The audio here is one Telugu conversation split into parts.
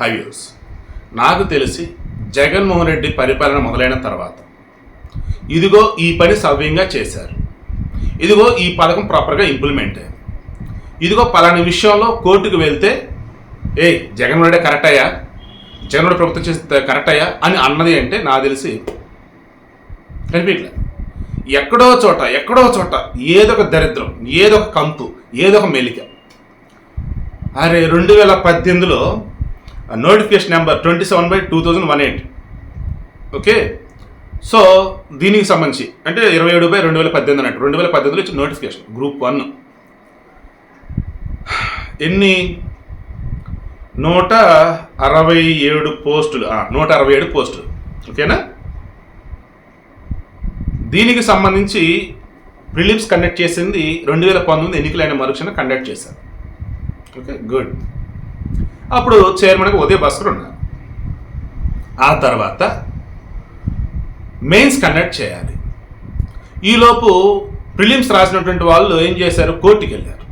హైవ్యూస్ నాకు తెలిసి జగన్మోహన్ రెడ్డి పరిపాలన మొదలైన తర్వాత ఇదిగో ఈ పని సవ్యంగా చేశారు. ఇదిగో ఈ పథకం ప్రాపర్గా ఇంప్లిమెంట్ అయ్యింది ఇదిగో పలాని విషయంలో కోర్టుకు వెళ్తే ఏ జగన్మోహన్ రెడ్డి కరెక్ట్ అయ్యా? జగన్మోహన్ ప్రభుత్వం చేస్తే కరెక్ట్ అయ్యా? అని అన్నది అంటే నాకు తెలిసి కనిపించలే ఎక్కడో చోట ఎక్కడో చోట ఏదో ఒక దరిద్రం ఏదో ఒక కంపు ఏదో ఒక మెలిక. అరే రెండు వేల పద్దెనిమిదిలో notification number twenty seven by two thousand one eight okay so దీనికి సంబంధించి అంటే ఇరవై ఏడు బై రెండు వేల పద్దెనిమిది అన్నట్టు రెండు వేల పద్దెనిమిదిలో ఇచ్చిన నోటిఫికేషన్ గ్రూప్ వన్ ఎన్ని? నూట అరవై ఏడు పోస్టులు. నూట అరవై ఏడు పోస్టులు. ఓకేనా? దీనికి సంబంధించి ప్రిలిమ్స్ కండక్ట్ చేసింది రెండు వేల పంతొమ్మిది ఎన్నికలైన మరుక్షణ కండక్ట్ చేశారు. Okay good. అప్పుడు చైర్మన్గా ఉదయ భాస్కర్ ఉన్నారు. ఆ తర్వాత మెయిన్స్ కండక్ట్ చేయాలి. ఈలోపు ప్రిలిమ్స్ రాసినటువంటి వాళ్ళు ఏం చేశారు? కోర్టుకి వెళ్ళారు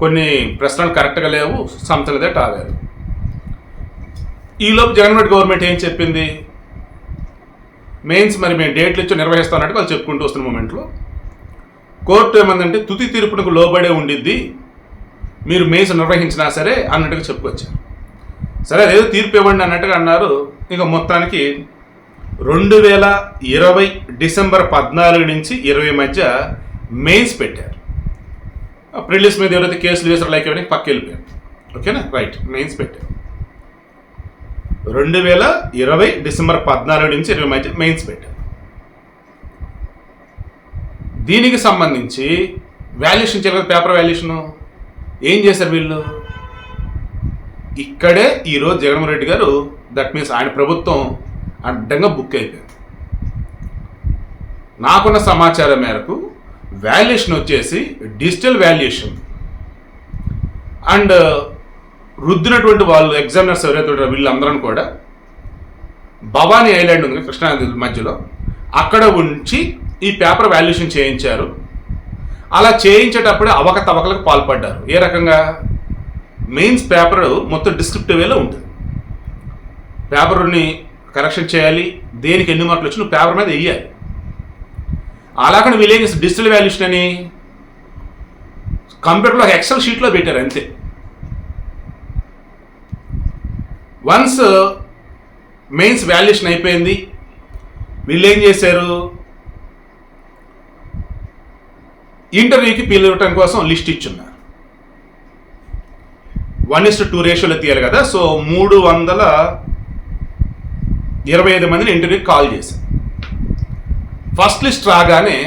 కొన్ని ప్రశ్నలు కరెక్ట్గా లేవు సంస్థలదే టాగారు ఈలోపు జగన్మోహన్ గవర్నమెంట్ ఏం చెప్పింది? మెయిన్స్ మరి మేము డేట్లు ఇచ్చి నిర్వహిస్తామన్నట్టు వాళ్ళు చెప్పుకుంటూ వస్తున్న మూమెంట్లో కోర్టు ఏమందంటే తుది తీర్పునకు లోబడే ఉండిద్ది. మీరు మేసు నిర్వహించినా సరే అన్నట్టుగా చెప్పుకొచ్చారు. సరే అదేదో తీర్పు ఇవ్వండి అన్నట్టుగా అన్నారు. ఇక మొత్తానికి రెండు వేల ఇరవై డిసెంబర్ పద్నాలుగు నుంచి ఇరవై మధ్య మెయిన్స్ పెట్టారు. ప్రిలిస్ మీద ఎవరైతే కేసులు వేసారు లైక్ ఎవరికి పక్క వెళ్ళిపోయారు. ఓకేనా? రైట్. మెయిన్స్ పెట్టారు. రెండు వేల ఇరవై డిసెంబర్ పద్నాలుగు నుంచి ఇరవై మధ్య మెయిన్స్ పెట్టారు. దీనికి సంబంధించి వాల్యుయేషన్ చేయాలి పేపర్ వాల్యుయేషను? ఏం చేశారు వీళ్ళు? ఇక్కడే ఈరోజు జగన్మోహన్ రెడ్డి గారు దట్ మీన్స్ ఆయన ప్రభుత్వం అడ్డంగా బుక్ అయిపోయింది. నాకున్న సమాచారం మేరకు వాల్యుయేషన్ వచ్చేసి డిజిటల్ వాల్యుయేషన్ అండ్ రుద్దినటువంటి వాళ్ళు ఎగ్జామినర్స్ ఎవరైతే ఉంటారో వీళ్ళందరూ కూడా భవానీ ఐలాండ్ ఉంది కృష్ణానది మధ్యలో అక్కడ ఉంచి ఈ పేపర్ వాల్యుయేషన్ చేయించారు. అలా చేయించేటప్పుడు అవకతవకలకు పాల్పడ్డారు. ఏ రకంగా? మెయిన్స్ పేపర్ మొత్తం డిస్క్రిప్టివ్ వేలో ఉంటుంది. పేపర్ని కరెక్షన్ చేయాలి దేనికి ఎన్ని మార్కులు వచ్చి నువ్వు పేపర్ మీద వెయ్యాలి. అలాగని వీళ్ళు ఏం డిజిటల్ వాల్యూషన్ అని కంప్యూటర్లో ఒక ఎక్సెల్ షీట్లో పెట్టారు అంతే. వన్స్ మెయిన్స్ వాల్యుయేషన్ అయిపోయింది వీళ్ళు ఏం చేశారు? ఇంటర్వ్యూకి పిలవటం కోసం లిస్ట్ ఇచ్చున్నారు వన్ ఇస్ టూ రేషియోలో తీయాలి కదా సో మూడు వందల ఇరవై ఐదు మందిని ఇంటర్వ్యూకి కాల్ చేశారు ఫస్ట్ లిస్ట్ రాగానే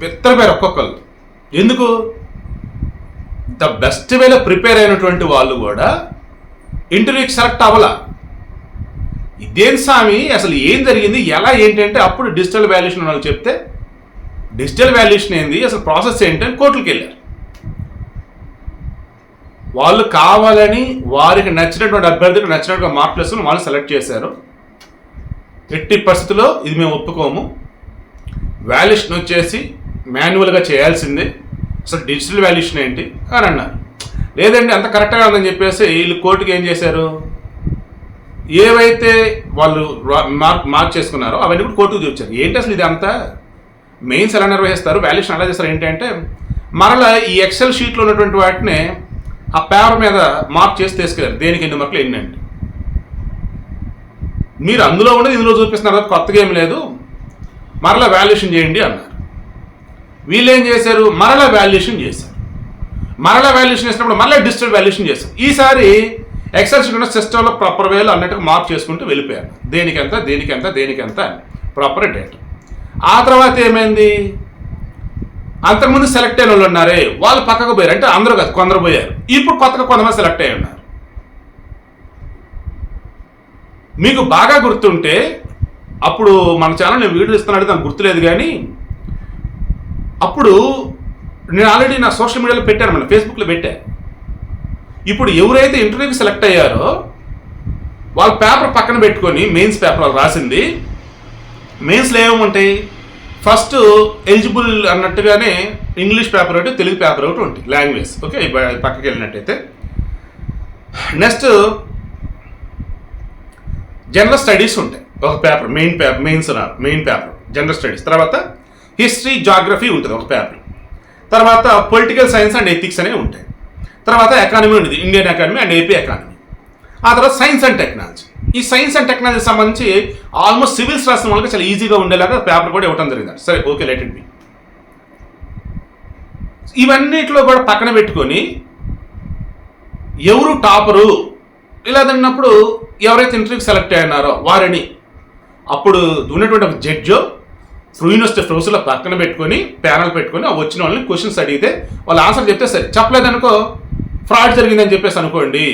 పేరు ఒక్కొక్కరు ఎందుకు? ద బెస్ట్ వేలో ప్రిపేర్ అయినటువంటి వాళ్ళు కూడా ఇంటర్వ్యూకి సెలెక్ట్ అవ్వాల. ఇదేం స్వామి అసలు ఏం జరిగింది ఎలా ఏంటంటే అప్పుడు డిజిటల్ వాల్యుయేషన్ వాళ్ళు చెప్తే డిజిటల్ వాల్యుయేషన్ ఏంది? అసలు ప్రాసెస్ ఏంటి అని కోర్టులకు వెళ్ళారు. వాళ్ళు కావాలని వారికి నచ్చినటువంటి అభ్యర్థికి నచ్చినట్టుగా మార్కులు వాళ్ళు సెలెక్ట్ చేశారు. ఎట్టి పరిస్థితుల్లో ఇది మేము ఒప్పుకోము. వాల్యుయేషన్ వచ్చేసి మాన్యువల్గా చేయాల్సిందే. అసలు డిజిటల్ వాల్యుయేషన్ ఏంటి అని అన్నారు. లేదండి అంత కరెక్ట్గా ఉందని చెప్పేసి వీళ్ళు కోర్టుకి ఏం చేశారు? ఏవైతే వాళ్ళు మార్క్ మార్క్ చేసుకున్నారో అవన్నీ కూడా కోర్టుకు చూపించారు. ఏంటి అసలు ఇది అంతా? మెయిన్స్ ఎలా నిర్వహిస్తారు వాల్యుయేషన్ ఎలా చేస్తారు ఏంటంటే మరలా ఈ ఎక్సెల్ షీట్లో ఉన్నటువంటి వాటిని ఆ పేపర్ మీద మార్క్ చేసి తీసుకెళ్ళారు. దేనికి ఎన్ని మార్కులు ఎన్ని అంటే మీరు అందులో ఉండేది ఇందులో చూపిస్తున్నారు తప్ప కొత్తగా ఏమి లేదు. మరలా వాల్యుయేషన్ చేయండి అన్నారు. వీళ్ళు ఏం చేశారు? మరలా వాల్యుయేషన్ చేశారు. మరలా వాల్యుయేషన్ చేసినప్పుడు మరలా డిజిటల్ వాల్యుయేషన్ చేశారు. ఈసారి ఎక్సెల్ షీట్ ఉన్న సిస్టంలో ప్రాపర్ వేలో అన్నట్టుగా మార్క్ చేసుకుంటూ వెళ్ళిపోయారు. దేనికి ఎంత దేనికి ఎంత దేనికి ఎంత అని. ప్రాపర్ డేట్ ఆ తర్వాత ఏమైంది? అంతకుముందు సెలెక్ట్ అయిన వాళ్ళు ఉన్నారే వాళ్ళు పక్కకు పోయారు. అంటే అందరూ కాదు కొందరు పోయారు. ఇప్పుడు కొత్తగా కొంతమంది సెలెక్ట్ అయి ఉన్నారు. మీకు బాగా గుర్తుంటే అప్పుడు మన ఛానల్ నేను వీడియో ఇస్తున్నాడు నాకు గుర్తులేదు కానీ అప్పుడు నేను ఆల్రెడీ నా సోషల్ మీడియాలో పెట్టాను మన ఫేస్బుక్లో పెట్టా. ఇప్పుడు ఎవరైతే ఇంటర్వ్యూకి సెలెక్ట్ అయ్యారో వాళ్ళ పేపర్ పక్కన పెట్టుకొని మెయిన్స్ పేపర్ వాళ్ళు రాసింది మెయిన్స్లో ఏముంటాయి? ఫస్ట్ ఎలిజిబుల్ అన్నట్టుగానే ఇంగ్లీష్ పేపర్ ఒకటి తెలుగు పేపర్ ఒకటి ఉంటుంది లాంగ్వేజ్ ఓకే పక్కకి వెళ్ళినట్టయితే. నెక్స్ట్ జనరల్ స్టడీస్ ఉంటాయి. ఒక paper main paper mains main paper general studies తర్వాత హిస్టరీ జాగ్రఫీ ఉంటుంది ఒక పేపర్ తర్వాత పొలిటికల్ సైన్స్ అండ్ ఎథిక్స్ అనేవి ఉంటాయి. తర్వాత ఎకానమీ ఉంటుంది Indian economy and AP economy ఆ తర్వాత సైన్స్ అండ్ టెక్నాలజీ ఈ సైన్స్ అండ్ టెక్నాలజీ సంబంధించి ఆల్మోస్ట్ సివిల్స్ రాసిన వాళ్ళకి చాలా ఈజీగా ఉండేలాగా పేపర్ కూడా ఇవ్వడం జరిగింది సరే ఓకే లెట్ ఇట్ బి ఇవన్నిట్లో కూడా పక్కన పెట్టుకొని ఎవరు టాపరు? ఇలా తిన్నప్పుడు ఎవరైతే ఇంటర్వ్యూకి సెలెక్ట్ అయినారో వారిని అప్పుడు ఉన్నటువంటి ఒక జడ్జో ఫ్రూ యూనివర్సిటీ ప్రొఫెసర్లో పక్కన పెట్టుకొని ప్యానల్ పెట్టుకొని వచ్చిన వాళ్ళని క్వశ్చన్స్ అడిగితే వాళ్ళు ఆన్సర్ చెప్తే సరే చెప్పలేదనుకో ఫ్రాడ్ జరిగిందని చెప్పేసి అనుకోండి.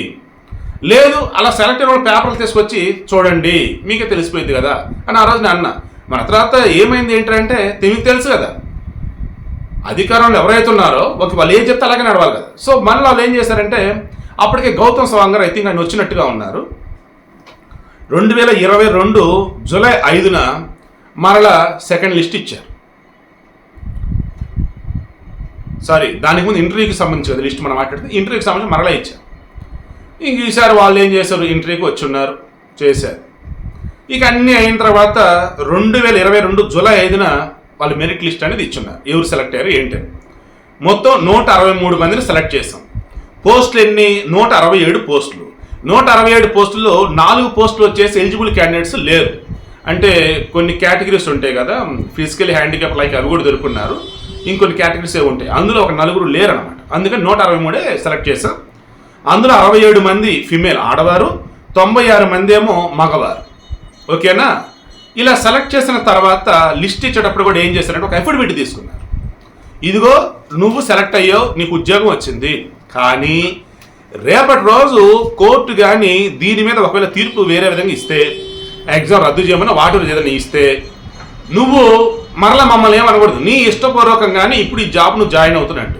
లేదు అలా సెలెక్ట్ అయిన పేపర్లు తీసుకొచ్చి చూడండి మీకే తెలిసిపోయింది కదా అని ఆ రోజు నేను అన్న. మన తర్వాత ఏమైంది ఏంటంటే మీకు తెలుసు కదా. అధికారంలో ఎవరైతే ఉన్నారో ఒక వాళ్ళు ఏం చెప్తే అలాగే నడవాలి కదా. సో మనలో వాళ్ళు ఏం చేశారంటే అప్పటికే గౌతమ్ సవాంగర్ ఐ థింక్ ఆయన వచ్చినట్టుగా ఉన్నారు. రెండు వేల ఇరవై రెండు జూలై ఐదున మరలా సెకండ్ లిస్ట్ ఇచ్చారు. సారీ దానికి ముందు ఇంటర్వ్యూకి సంబంధించి కదా లిస్ట్ మనం మాట్లాడితే ఇంటర్వ్యూకి సంబంధించి మరలా ఇచ్చారు. ఇంక ఈసారి వాళ్ళు ఏం చేశారు? ఇంటర్వ్యూకి వచ్చి ఉన్నారు చేశారు. ఇక అన్నీ అయిన తర్వాత రెండు వేల ఇరవై రెండు జూలై ఐదున వాళ్ళు మెరిట్ లిస్ట్ అనేది ఇచ్చున్నారు. ఎవరు సెలెక్ట్ అయ్యారు ఏంటి మొత్తం నూట అరవై మూడు మందిని సెలెక్ట్ చేసాం పోస్టులు ఎన్ని? నూట అరవై ఏడు పోస్టులు. నూట అరవై ఏడు పోస్టుల్లో నాలుగు పోస్టులు వచ్చేసి ఎలిజిబుల్ క్యాండిడేట్స్ లేరు. అంటే కొన్ని కేటగిరీస్ ఉంటాయి కదా ఫిజికల్ హ్యాండిక్యాప్ లైక్ అవి కూడా దొరుకున్నారు ఇంకొన్ని కేటగిరీస్ ఏ ఉంటాయి. అందులో ఒక నలుగురు లేరు అనమాట అందుకని నూట అరవై మూడే సెలెక్ట్ చేశాం. అందులో అరవై ఏడు మంది ఫిమేల్ ఆడవారు తొంభై ఆరు మంది ఏమో మగవారు. ఓకేనా? ఇలా సెలెక్ట్ చేసిన తర్వాత లిస్ట్ ఇచ్చేటప్పుడు కూడా ఏం చేశారంటే ఒక అఫిడవిట్ తీసుకున్నారు. ఇదిగో నువ్వు సెలెక్ట్ అయ్యావు నీకు ఉద్యోగం వచ్చింది. కానీ రేపటి రోజు కోర్టు కానీ దీని మీద ఒకవేళ తీర్పు వేరే విధంగా ఇస్తే ఎగ్జామ్ రద్దు చేయమని వాటి ఏదైనా ఇస్తే నువ్వు మరలా మమ్మల్ని ఏమనకూడదు. నీ ఇష్టపూర్వకంగానే ఇప్పుడు ఈ జాబ్ నువ్వు జాయిన్ అవుతున్నట్టు.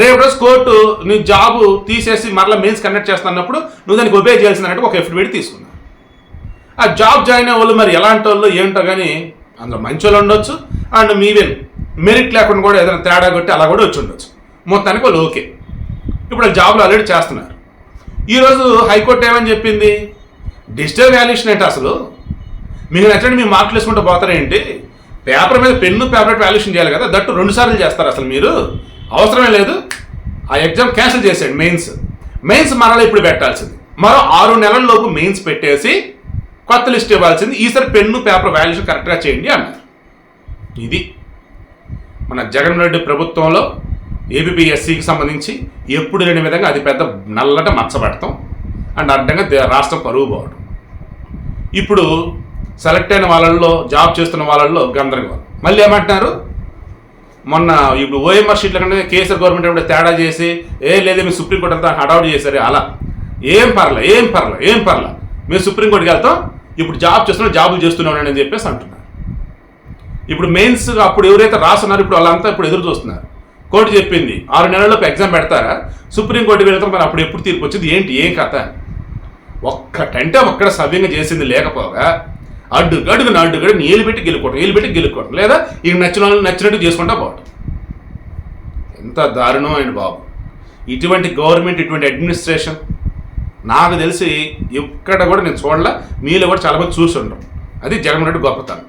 రేపు రోజు కోర్టు నీ జాబు తీసేసి మరలా మెయిన్స్ కండక్ట్ చేస్తున్నప్పుడు నువ్వు దానికి ఒబే చేయాల్సిందన్నట్టు ఒక ఎఫిడవిట్ తీసుకున్నావు. ఆ జాబ్ జాయిన్ అయ్యే వాళ్ళు మరి ఎలాంటి వాళ్ళు ఏంటో కానీ అందులో మంచి వాళ్ళు ఉండొచ్చు అండ్ మీవెన్ మెరిట్ లేకుండా కూడా ఏదైనా తేడా కొట్టి అలా కూడా వచ్చి ఉండొచ్చు. మొత్తానికి వాళ్ళు ఓకే ఇప్పుడు ఆ జాబ్లు ఆల్రెడీ చేస్తున్నారు. ఈరోజు హైకోర్టు ఏమని చెప్పింది? డిజిటల్ వాల్యుయేషన్ ఏంటి అసలు? మీకు నచ్చండి మీ మార్కులు వేసుకుంటూ పోతారేంటి? పేపర్ మీద పెన్ను పేపర్ వాల్యుయేషన్ చేయాలి కదా దట్టు రెండు సార్లు చేస్తారు అసలు మీరు. అవసరమే లేదు. ఆ ఎగ్జామ్ క్యాన్సిల్ చేసేయండి మెయిన్స్. మెయిన్స్ మరలా ఇప్పుడు పెట్టాల్సింది. మరో ఆరు నెలల లోపు మెయిన్స్ పెట్టేసి కొత్త లిస్ట్ ఇవ్వాల్సింది. ఈసారి పెన్ను పేపర్ వాల్యుయేషన్ కరెక్ట్గా చేయండి అన్నారు. ఇది మన జగన్ రెడ్డి ప్రభుత్వంలో ఏబిపిఎస్సికి సంబంధించి ఎప్పుడు లేని విధంగా అది పెద్ద నల్లట మచ్చబెడతాం అండ్ అడ్డంగా రాష్ట్రం పరువు పోవడం ఇప్పుడు సెలెక్ట్ అయిన వాళ్ళల్లో జాబ్ చేస్తున్న వాళ్ళల్లో గందరగోళం. మళ్ళీ ఏమంటున్నారు? మొన్న ఇప్పుడు ఓఎంఆర్ షీట్ల కంటే కేసీఆర్ గవర్నమెంట్ ఏమిటో తేడా చేసి ఏ లేదే మీరు సుప్రీంకోర్టు అంతా హడావుడి చేశారు అలా. ఏం పర్లే ఏం పర్లే ఏం పర్లే. మేము సుప్రీంకోర్టుకి వెళ్తాం ఇప్పుడు జాబ్ చేస్తున్నాం జాబులు చేస్తున్నాం అని చెప్పేసి అంటున్నారు. ఇప్పుడు మెయిన్స్ అప్పుడు ఎవరైతే రాస్తున్నారో ఇప్పుడు వాళ్ళంతా ఇప్పుడు ఎదురు చూస్తున్నారు. కోర్టు చెప్పింది ఆరు నెలల్లోపు ఎగ్జామ్ పెడతారా? సుప్రీంకోర్టుకి వెళ్తాం మరి అప్పుడు ఎప్పుడు తీర్పు వచ్చింది ఏంటి ఏం కథ? ఒక్కటంటే ఒక్కడ సవ్యంగా చేసింది లేకపోగా అడ్డు గడుగు అడ్డు గడుగు ఏలు పెట్టి గెలుకోవటం ఏలు పెట్టి గెలుకోవటం. లేదా ఇక నచ్చిన వాళ్ళు నచ్చినట్టు చేసుకుంటా పోవటం. ఎంత దారుణం అండి బాబు. ఇటువంటి గవర్నమెంట్ ఇటువంటి అడ్మినిస్ట్రేషన్ నాకు తెలిసి ఎక్కడ కూడా నేను చూడలే మీలో కూడా చాలామంది చూసి ఉండరు. అది జగన్మోహన్ రెడ్డి గొప్పతనం.